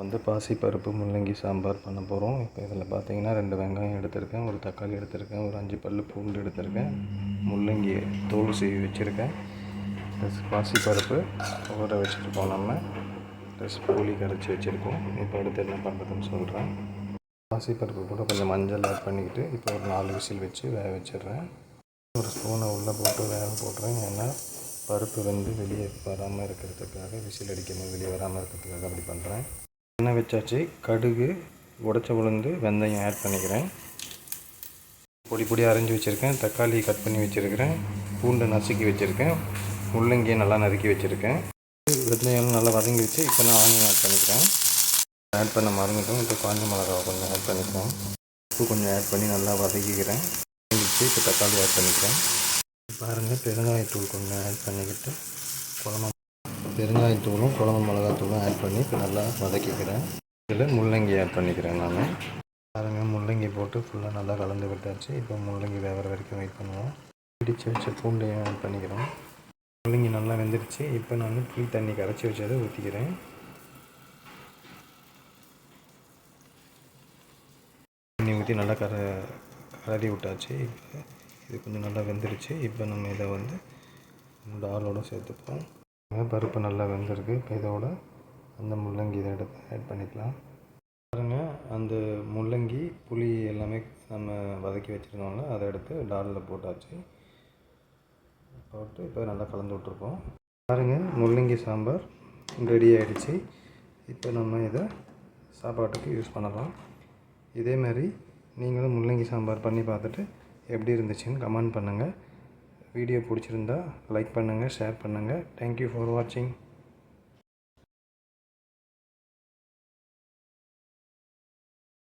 வந்து பாசிப்பருப்பு முள்ளங்கி சாம்பார் பண்ண போகிறோம் இப்போ இதில் பார்த்தீங்கன்னா ரெண்டு வெங்காயம் எடுத்திருக்கேன். ஒரு தக்காளி எடுத்திருக்கேன். ஒரு அஞ்சு பல் பூண்டு எடுத்திருக்கேன். முள்ளங்கி தோல் சீவி வச்சுருக்கேன். ப்ளஸ் பாசிப்பருப்பு ஊற வச்சுருக்கோம் நம்ம ப்ளஸ் புளி கரைச்சி வச்சுருக்கோம். இப்போ அடுத்து என்ன பண்ணுறதுன்னு சொல்கிறேன் பாசிப்பருப்பு கூட கொஞ்சம் மஞ்சள் ஆட் பண்ணிக்கிட்டு இப்போ ஒரு நாலு விசில் வச்சு வேக வச்சிடுறேன். ஒரு ஸ்பூனை உள்ளே போட்டு வேக போட்டுறேன் ஏன்னா பருப்பு வந்து வெளியே வராமல் இருக்கிறதுக்காக விசில் அடிக்கணும் வெளியே வராமல் இருக்கிறதுக்காக அப்படி பண்ணுறேன் எண்ணெய் வச்சாச்சு கடுகு உடச்ச உளுந்து வெந்தயம் ஆட் பண்ணிக்கிறேன். பொடி பொடியாக அரைஞ்சி வச்சுருக்கேன் தக்காளி கட் பண்ணி வச்சுருக்கிறேன் பூண்டை நசுக்கி வச்சுருக்கேன் முள்ளங்கியை நல்லா நறுக்கி வச்சுருக்கேன். வெந்தயம் நல்லா வதங்கி வச்சு இப்போ நான் ஆனியன் ஆட் பண்ணிக்கிறேன். ஆட் பண்ண மறந்துட்டோம் இப்போ காஞ்ச மிளகாவை கொஞ்சம் ஆட் பண்ணிக்கிறேன் உப்பு கொஞ்சம் ஆட் பண்ணி நல்லா வதக்கிக்கிறேன். இப்போ தக்காளி ஆட் பண்ணிக்கிறேன். பாருங்கள் பெருங்காயத்தூள் கொஞ்சம் ஆட் பண்ணிக்கிட்டு குழம்பு பெருங்காயத்தூளும் குழம்பு மிளகாத்தூளும் ஆட் பண்ணி இப்போ நல்லா வதக்கிக்கிறேன். இதில் முள்ளங்கி ஆட் பண்ணிக்கிறேன் நான். பாருங்கள் முள்ளங்கி போட்டு ஃபுல்லாக நல்லா கலந்து விட்டாச்சு. இப்போ முள்ளங்கி வேகிற வரைக்கும் வெயிட் பண்ணுவோம். இடித்து வச்ச பூண்டையும் ஆட் பண்ணிக்கிறோம். முள்ளங்கி நல்லா வெந்துடுச்சு இப்போ நான் புளி தண்ணி கரைச்சி வச்சதை ஊற்றிக்கிறேன் தண்ணி ஊற்றி நல்லா கர கலரி விட்டாச்சு. இப்போ இது கொஞ்சம் நல்லா வெந்துடுச்சு இப்போ நம்ம இதை வந்து டாலோடு சேர்த்துப்போம். பருப்பு நல்லா வெந்திருக்கு. இப்போ இதோட அந்த முள்ளங்கி இதை எடுத்து ஆட் பண்ணிக்கலாம். பாருங்கள் அந்த முள்ளங்கி புளி எல்லாமே நம்ம வதக்கி வச்சுருந்தோம்ல அதை எடுத்து டாலில் போட்டாச்சு. போட்டு இப்போ நல்லா கலந்து விட்ருக்கோம் பாருங்கள் முள்ளங்கி சாம்பார் ரெடி ஆகிடுச்சு இப்போ நம்ம இதை சாப்பாட்டுக்கு யூஸ் பண்ணலாம். இதே மாதிரி நீங்களும் முள்ளங்கி சாம்பார் பண்ணி பார்த்துட்டு எப்படி இருந்துச்சுன்னு கமெண்ட் பண்ணுங்கள் வீடியோ பிடிச்சிருந்தா லைக் பண்ணுங்கள் ஷேர் பண்ணுங்கள் தேங்க்யூ ஃபார் வாட்சிங்